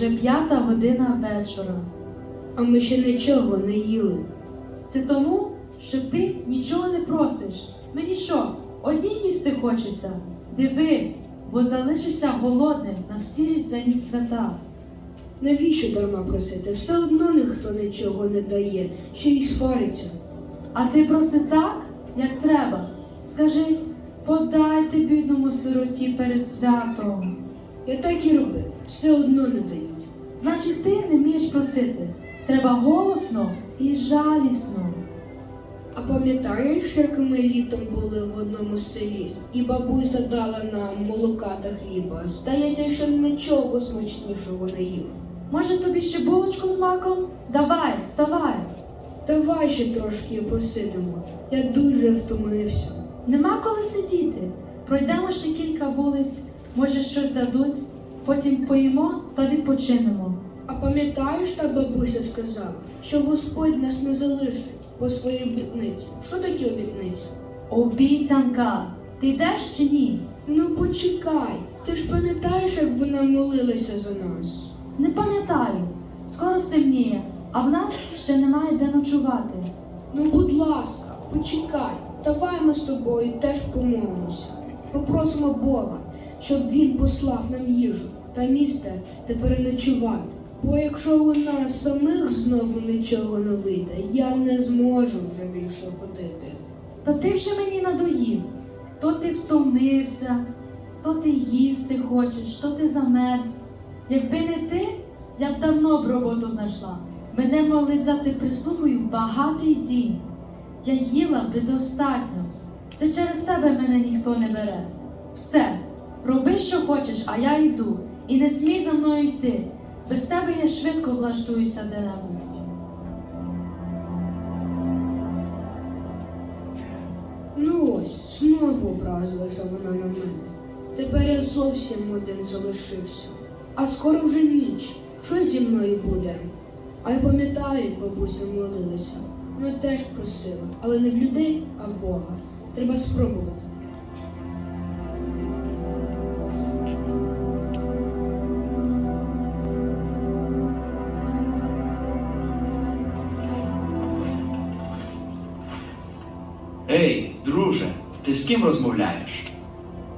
Вже п'ята година вечора. А ми ще нічого не їли. Це тому, що ти нічого не просиш. Мені що, одні їсти хочеться? Дивись, бо залишишся голодним на всі різдвяні свята. Навіщо дарма просити? Все одно ніхто нічого не дає, ще й свариться. А ти проси так, як треба. Скажи, подайте бідному сироті перед святом. Я так і робив, все одно не дають. Значить, ти не вмієш просити. Треба голосно і жалісно. А пам'ятаєш, як ми літом були в одному селі, і бабуся дала нам молока та хліба? Здається, що нічого смачнішого не їв. Може тобі ще булочку з маком? Давай, вставай. Давай ще трошки посидимо. Я дуже втомився. Нема коли сидіти. Пройдемо ще кілька вулиць, може щось дадуть, потім поїмо та відпочинемо. А пам'ятаєш, та бабуся сказала, що Господь нас не залишить по своїй обітниці. Що таке обітниця? Обіцянка, ти йдеш чи ні? Ну почекай, ти ж пам'ятаєш, як вона молилася за нас? Не пам'ятаю. Скоро стемніє, а в нас ще немає де ночувати. Ну, будь ласка, почекай, давай ми з тобою теж помолимося. Попросимо Бога, щоб він послав нам їжу та місце, де переночувати. Бо якщо у нас самих знову нічого не вийде, я не зможу вже більше ходити. Та ти вже мені надоїв. То ти втомився, то ти їсти хочеш, то ти замерз. Якби не ти, я б давно б роботу знайшла. Мене могли взяти прислугою в багатий дім. Я їла би достатньо. Це через тебе мене ніхто не бере. Все, роби, що хочеш, а я йду. І не смій за мною йти. Без тебе я швидко влаштуюся де-небудь. Ну ось, знову образилася вона на мене. Тепер я зовсім один залишився. А скоро вже ніч. Що зі мною буде? А я пам'ятаю, як бабуся молилася. Вона теж просила, але не в людей, а в Бога. Треба спробувати. Ким розмовляєш?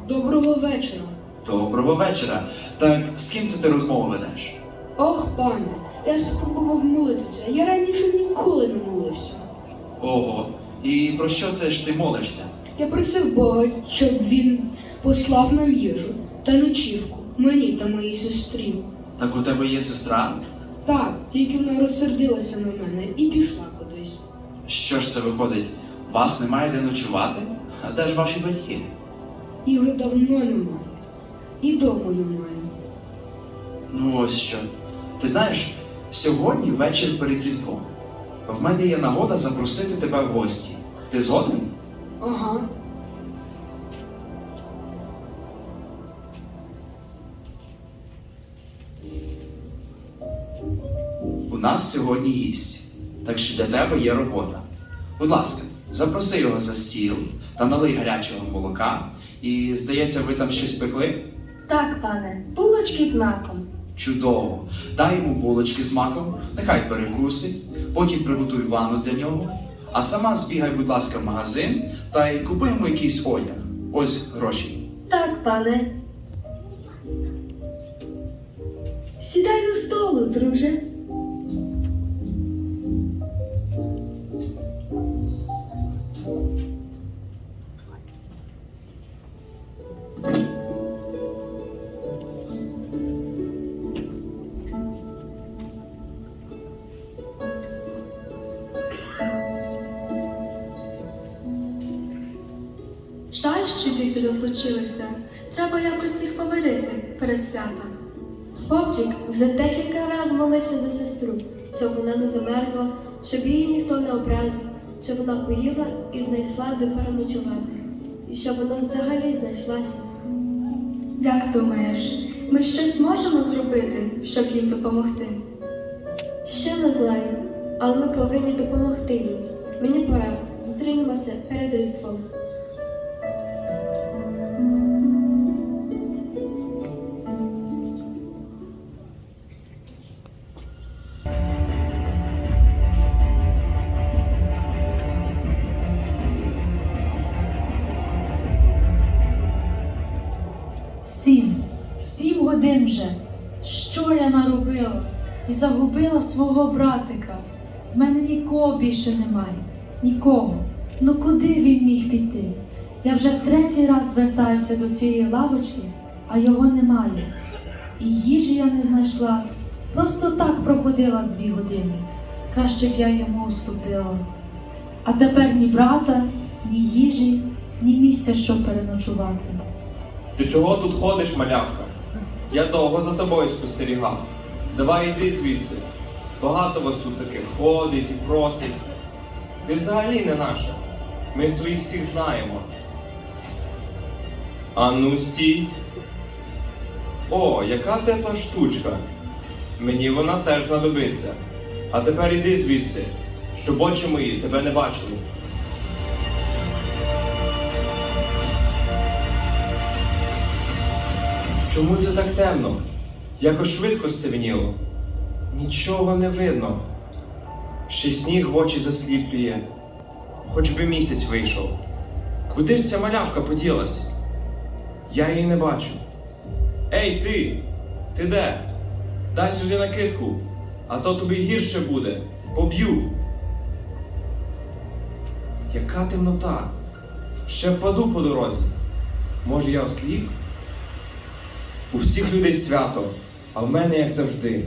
Доброго вечора. Доброго вечора. Так з ким це ти розмову ведеш? Ох, пане, я спробував молитися. Я раніше ніколи не молився. Ого, і про що це ж ти молишся? Я просив Бога, щоб він послав нам їжу та ночівку мені та моїй сестрі. Так у тебе є сестра? Так, тільки вона розсердилася на мене і пішла кудись. Що ж це виходить? Вас немає де ночувати? А де ж ваші батьки? Їх вже давно немає. І дому немає. Ну ось що. Ти знаєш, сьогодні вечір перед Різдвом. В мене є нагода запросити тебе в гості. Ти згоден? Ага. У нас сьогодні гість, так що для тебе є робота. Будь ласка, запроси його за стіл та налий гарячого молока. І, здається, ви там щось пекли? Так, пане, булочки з маком. Чудово. Дай йому булочки з маком, нехай перекусить, потім приготуй ванну для нього. А сама збігай, будь ласка, в магазин та й купи йому якийсь одяг. Ось гроші. Так, пане. Сідай до столу, друже. Діти. Треба якось їх помирити перед святом. Хлопчик вже декілька разів молився за сестру, щоб вона не замерзла, щоб її ніхто не образив, щоб вона поїла і знайшла де переночувати, і щоб вона взагалі знайшлася. Як думаєш, ми щось можемо зробити, щоб їм допомогти? Ще не знаю, але ми повинні допомогти їй. Мені пора. Зустрінемося перед Різдвом. Свого братика. В мене нікого більше немає. Нікого. Ну куди він міг піти? Я вже третій раз звертаюся до цієї лавочки, а його немає. І їжі я не знайшла. Просто так проходила дві години. Краще б я йому уступила. А тепер ні брата, ні їжі, ні місця, щоб переночувати. Ти чого тут ходиш, малявка? Я довго за тобою спостерігав. Давай йди звідси. Багато вас тут таких ходить і просить. Ти взагалі не наша. Ми своїх всіх знаємо. А ну стій. О, яка тепла штучка. Мені вона теж знадобиться. А тепер іди звідси, щоб очі мої тебе не бачили. Чому це так темно? Якось швидко стемніло. Нічого не видно. Ще сніг в очі засліплює. Хоч би місяць вийшов. Куди ж ця малявка поділась? Я її не бачу. Ей, ти! Ти де? Дай сюди накидку, а то тобі гірше буде. Поб'ю. Яка темнота? Ще впаду по дорозі. Може, я осліп? У всіх людей свято, а в мене як завжди.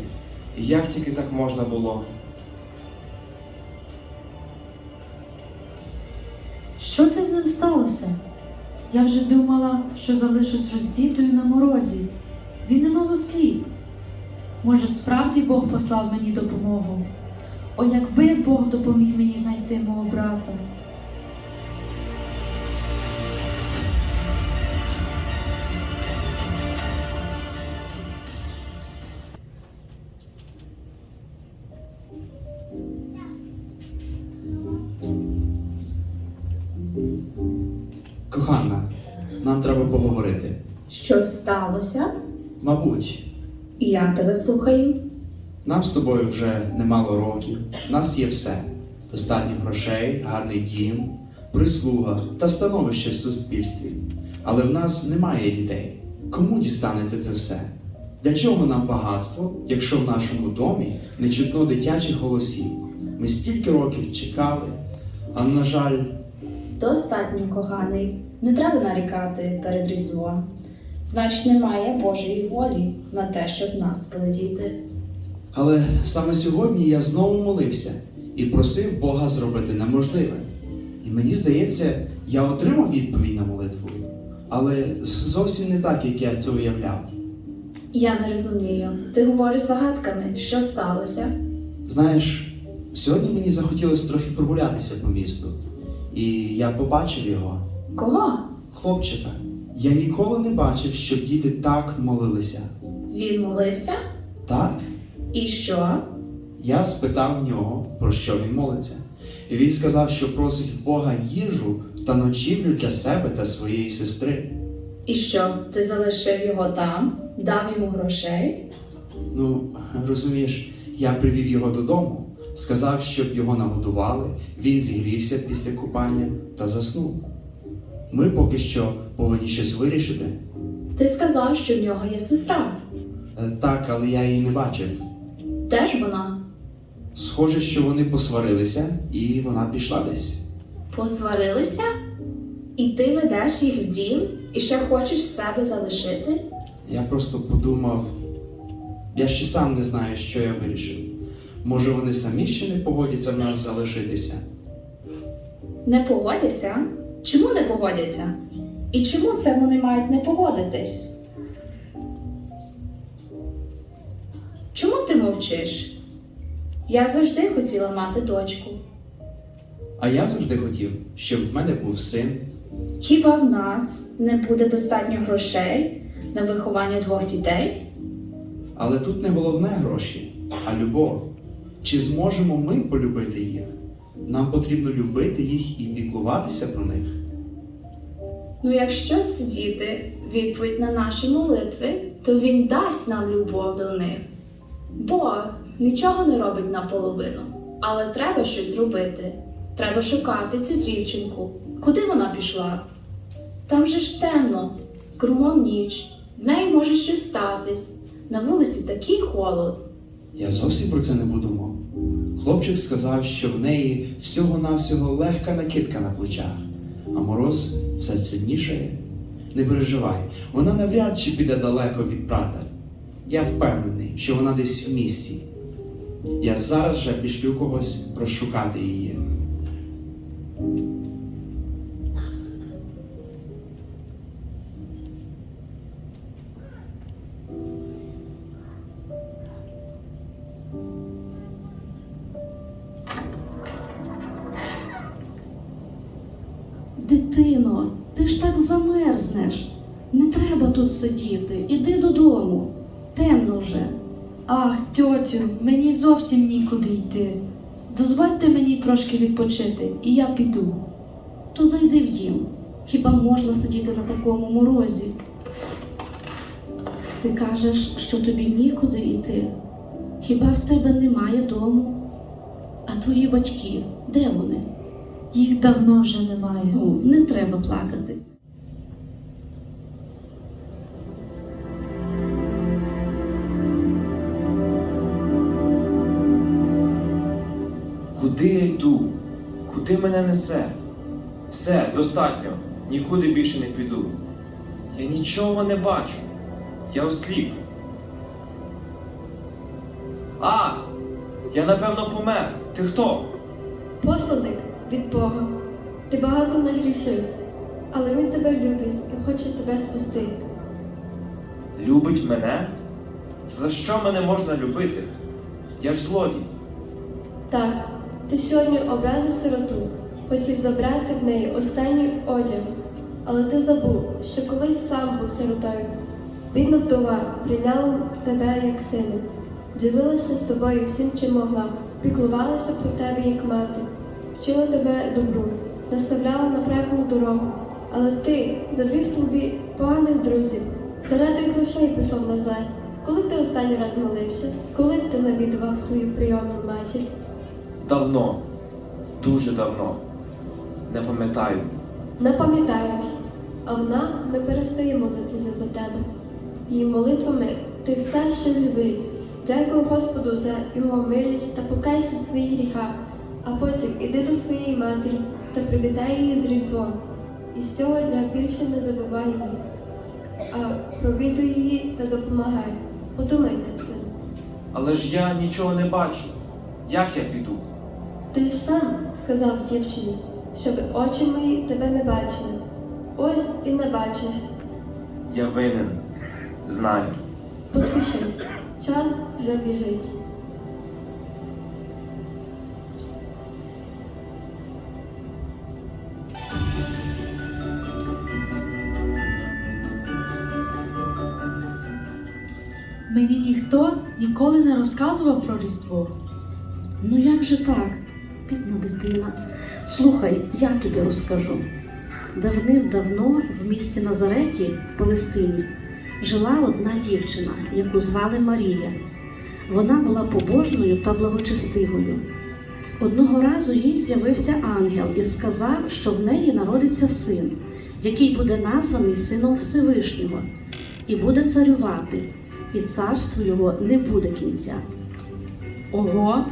Як тільки так можна було? Що це з ним сталося? Я вже думала, що залишусь роздітою на морозі. Він немов осліп. Може, справді Бог послав мені допомогу. О, якби Бог допоміг мені знайти мого брата. Що сталося? Мабуть, Я тебе слухаю. нам з тобою вже немало років. В нас є все: достатньо грошей, гарний дім, прислуга та становище в суспільстві. Але в нас немає дітей. Кому дістанеться це все? Для чого нам багатство, якщо в нашому домі не чутно дитячих голосів? Ми стільки років чекали, а на жаль, Достатньо, коханий. Не треба нарікати перед Різдвом. Значить, немає Божої волі на те, щоб нас були. Але саме сьогодні я знову молився і просив Бога зробити неможливе. І мені здається, я отримав відповідь на молитву, але зовсім не так, як я це уявляв. Я не розумію. Ти говориш загадками, що сталося? Знаєш, сьогодні мені захотілося трохи прогулятися по місту, і я побачив його, Кого? хлопчика. Я ніколи не бачив, щоб діти так молилися. Він молився? Так, І що? я спитав в нього, про що він молиться. І він сказав, що просить в Бога їжу та ночівлю для себе та своєї сестри. І що? Ти залишив його там, дав йому грошей? Ну, розумієш, я привів його додому, сказав, щоб його нагодували, він зігрівся після купання та заснув. Ми поки що повинні щось вирішити. Ти сказав, що в нього є сестра. Е, Так, але я її не бачив. Де ж вона? Схоже, що вони посварилися, і вона пішла десь. Посварилися? І ти ведеш їх в дім і ще хочеш в себе залишити? Я просто подумав, я ще сам не знаю, що я вирішив. Може, вони самі ще не погодяться в нас залишитися. Не погодяться? Чому не погодяться? І чому це вони мають не погодитись? Чому ти мовчиш? Я завжди хотіла мати дочку. А я завжди хотів, щоб в мене був син. Хіба в нас не буде достатньо грошей на виховання двох дітей? Але тут не головне гроші, а любов. Чи зможемо ми полюбити їх? Нам потрібно любити їх і піклуватися про них. Ну, якщо ці діти відповідь на наші молитви, то він дасть нам любов до них. Бог нічого не робить наполовину, але треба щось робити. Треба шукати цю дівчинку. Куди вона пішла? Там же ж темно, кругом ніч, з нею може щось статись. На вулиці такий холод. Я зовсім про це не подумав. Хлопчик сказав, що в неї всього-навсього легка накидка на плечах, а мороз все сильнішає. Не переживай, вона навряд чи піде далеко від брата. Я впевнений, що вона десь в місті. Я зараз же пішлю когось розшукати її. Ах, мені зовсім нікуди йти. Дозвольте мені трошки відпочити, і я піду. То зайди в дім. Хіба можна сидіти на такому морозі? Ти кажеш, що тобі нікуди йти. Хіба в тебе немає дому? А твої батьки, де вони? Їх давно вже немає. Ну, не треба плакати. Мене несе? Все, достатньо. Нікуди більше не піду. Я нічого не бачу. Я осліп. А! Я напевно помер. Ти хто? Посланик від Бога. Ти багато нагрішив, але Він тебе любить і хоче тебе спасти. Любить мене? За що мене можна любити? Я ж злодій. Так, ти сьогодні образив сироту, хотів забрати в неї останній одяг, але ти забув, що колись сам був сиротою. Бідна вдова прийняла тебе як сина, ділилася з тобою всім, чим могла, піклувалася про тебе як мати, вчила тебе добру, наставляла на правильну дорогу, але ти завів собі поганих друзів, заради грошей пішов на зле. Коли ти останній раз молився, коли ти навідував свою прийомну матір? Давно. Дуже давно. Не пам'ятаю. Не пам'ятаєш, а вона не перестає молитися за тебе. Її молитвами ти все ще живий. Дякую Господу за його милість та покайся в своїх гріхах, а потім іди до своєї матері та привітай її з Різдвом. І з цього дня більше не забувай її, а провідуй її та допомагай. Подумай над цим. Але ж я нічого не бачу. Як я піду? Ти ж сам сказав дівчині, щоб очі мої тебе не бачили. Ось і не бачиш. Я винен. Знаю. Поспіши, час вже біжить. Мені ніхто ніколи не розказував про Різдво. Ну як же так, бідна дитина. Слухай, я тобі розкажу. Давним-давно в місті Назареті, в Палестині, жила одна дівчина, яку звали Марія. Вона була побожною та благочестивою. Одного разу їй з'явився ангел і сказав, що в неї народиться син, який буде названий Сином Всевишнього, і буде царювати, і царству його не буде кінця. Ого,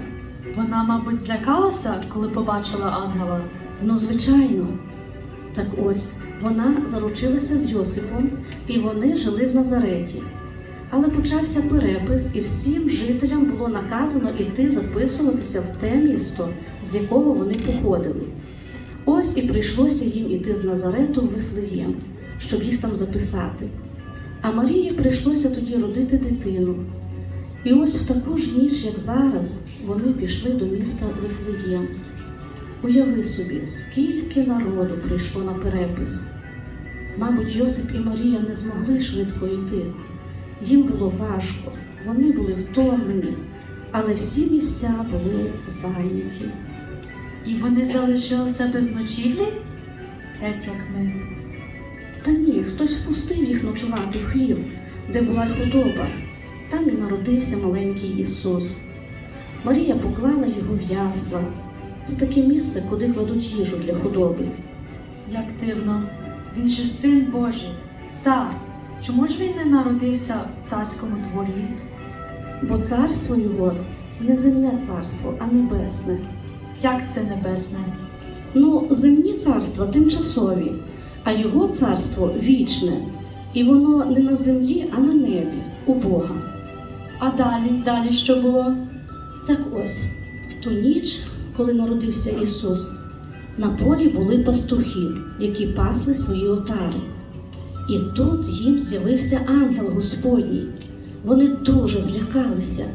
вона, мабуть, злякалася, коли побачила ангела. Ну, звичайно. Так ось вона заручилася з Йосипом, і вони жили в Назареті. Але почався перепис, і всім жителям було наказано іти записуватися в те місто, з якого вони походили. Ось і прийшлося їм іти з Назарету в Вифлеєм, щоб їх там записати. А Марії прийшлося тоді родити дитину. І ось в таку ж ніч, як зараз, вони пішли до міста Вифлеєм. Уяви собі, скільки народу прийшло на перепис. Мабуть, Йосип і Марія не змогли швидко йти. Їм було важко, вони були втомлені, але всі місця були зайняті. І вони залишилися без ночівлі? Геть як ми. Та ні, хтось впустив їх ночувати в хлів, де була худоба. Там і народився маленький Ісус. Марія поклала його в ясла. Це таке місце, куди кладуть їжу для худоби. Як дивно, він же син Божий, цар. Чому ж він не народився в царському дворі? бо царство його не земне царство, а небесне. Як це небесне? Ну, земні царства тимчасові, а його царство вічне, і воно не на землі, а на небі, у Бога. А далі, далі що було? Так ось, в ту ніч, коли народився Ісус, на полі були пастухи, які пасли свої отари. І тут їм з'явився ангел Господній. Вони дуже злякалися.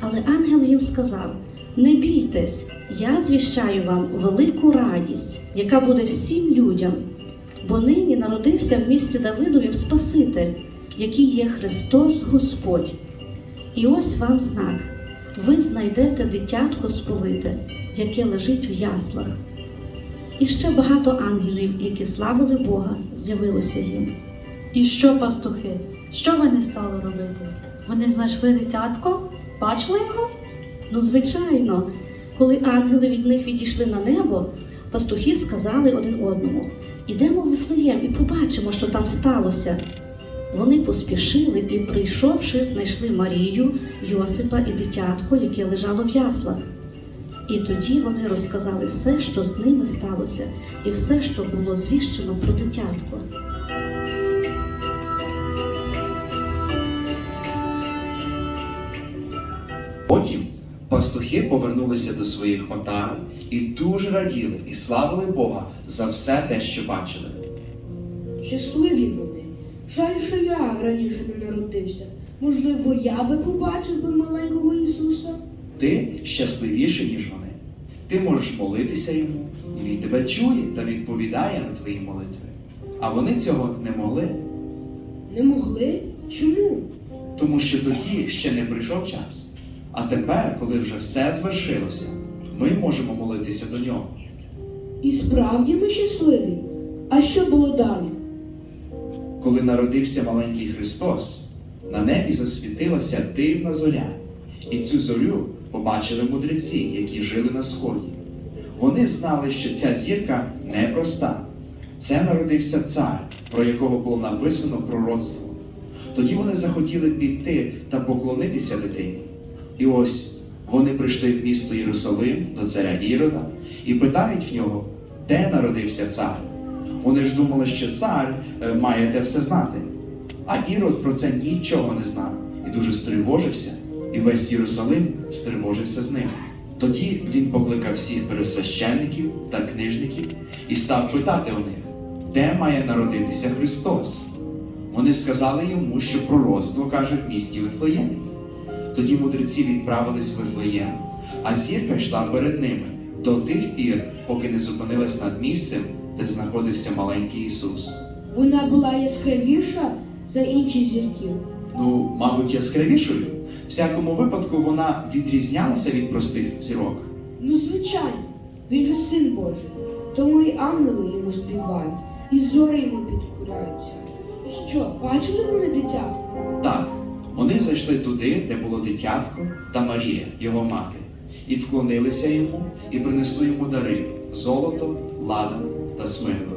Але ангел їм сказав: Не бійтесь, я звіщаю вам велику радість, яка буде всім людям, бо нині народився в місті Давидовім Спаситель, який є Христос Господь. І ось вам знак: ви знайдете дитятко сповите, яке лежить в яслах. І ще багато ангелів, які славили Бога, з'явилося їм. І що, пастухи? Що вони стали робити? Вони знайшли дитятко? Бачили його? Ну, звичайно, коли ангели від них відійшли на небо, пастухи сказали один одному: Ідемо в Вифлеєм і побачимо, що там сталося. Вони поспішили і, прийшовши, знайшли Марію, Йосипа і дитятко, яке лежало в яслах. І тоді вони розказали все, що з ними сталося, і все, що було звіщено про дитятко. Потім пастухи повернулися до своїх отар і дуже раділи і славили Бога за все те, що бачили. Щасливі. Жаль, що я раніше не народився. Можливо, я би побачив би маленького Ісуса. Ти щасливіший, ніж вони. Ти можеш молитися йому, і він тебе чує та відповідає на твої молитви. А вони цього не могли, Не могли? Чому? тому що тоді ще не прийшов час. А тепер, коли вже все звершилося, ми можемо молитися до нього. І справді ми щасливі. А що було далі? Коли народився маленький Христос, на небі засвітилася дивна зоря, і цю зорю побачили мудреці, які жили на сході. Вони знали, що ця зірка непроста. Це народився цар, про якого було написано пророцтво. Тоді вони захотіли піти та поклонитися дитині. І ось вони прийшли в місто Єрусалим до царя Ірода і питають в нього, де народився цар. Вони ж думали, що цар е, має те все знати. А Ірод про це нічого не знав і дуже стривожився, і весь Єрусалим стривожився з ним. Тоді він покликав всіх пересвященників та книжників і став питати у них, де має народитися Христос. Вони сказали йому, що пророцтво каже в місті Вифлеємі. Тоді мудреці відправились в Вифлеєм, а зірка йшла перед ними до тих пір, поки не зупинилась над місцем, де знаходився маленький Ісус. Вона була яскравіша за інші зірки. Ну, мабуть, яскравішою. В всякому випадку вона відрізнялася від простих зірок. Ну, звичайно, він же син Божий. Тому і ангели йому співають, і зори йому підкоряються. Що, бачили вони дитя? Так, вони зайшли туди, де було дитятко та Марія, його мати, і вклонилися йому і принесли йому дари золото, ладан та смирно.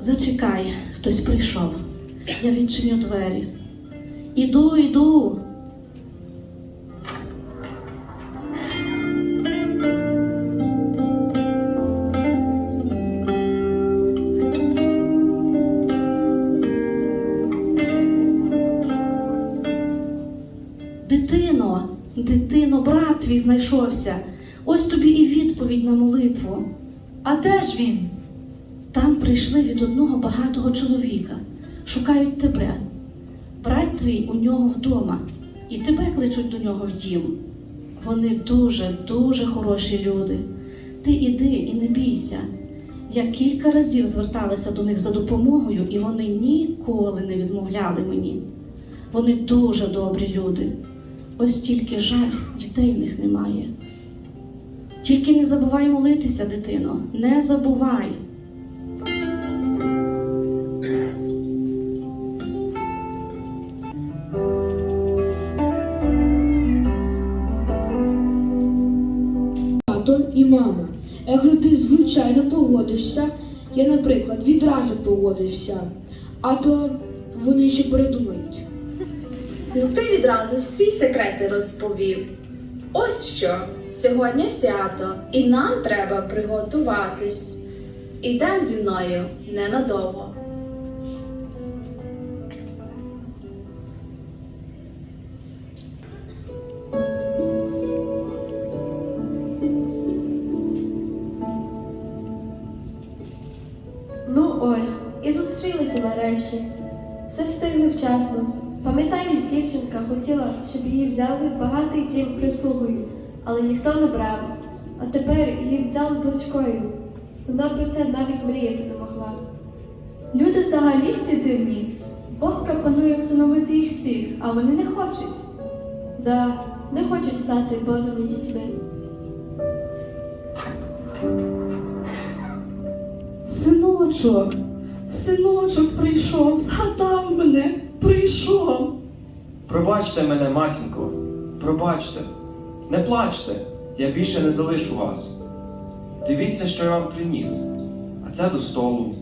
Зачекай, хтось прийшов. Я відчиню двері. Іду, іду. А де ж він? Там прийшли від одного багатого чоловіка, шукають тебе. Брат твій у нього вдома, і тебе кличуть до нього в дім. Вони дуже, дуже хороші люди. Ти іди і не бійся. Я кілька разів зверталася до них за допомогою, і вони ніколи не відмовляли мені. Вони дуже добрі люди. Ось тільки жаль, дітей в них немає. Тільки не забувай молитися, дитино, не забувай. ти звичайно погодишся. Я, наприклад, відразу погодився. А то вони ще передумають. Ну ти відразу всі секрети розповів. Ось що, сьогодні свято, і нам треба приготуватись. Ідем зі мною ненадовго. Ну ось, і зустрілися нарешті. Все встигли вчасно. Пам'ятаю, дівчинка хотіла, щоб її взяли багатий дім прислугою, але ніхто не брав. А тепер її взяли дочкою. Вона про це навіть мріяти не могла. Люди взагалі всі дивні. Бог пропонує всиновити їх всіх, а вони не хочуть. Да, не хочуть стати Божими дітьми. Синочок, синочок прийшов, згадав мене, прийшов. Пробачте мене, матінко, пробачте, не плачте, я більше не залишу вас. Дивіться, що я вам приніс, а це до столу.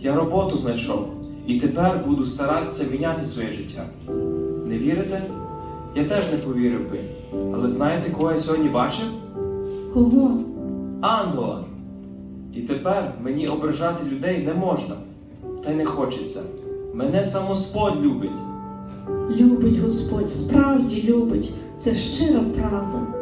Я роботу знайшов і тепер буду старатися міняти своє життя. Не вірите? Я теж не повірив би. Але знаєте, кого я сьогодні бачив? Кого? Ангела. І тепер мені ображати людей не можна, та й не хочеться. Мене самосподь любить. Любить Господь, справді любить. Це щира правда.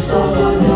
Що пішов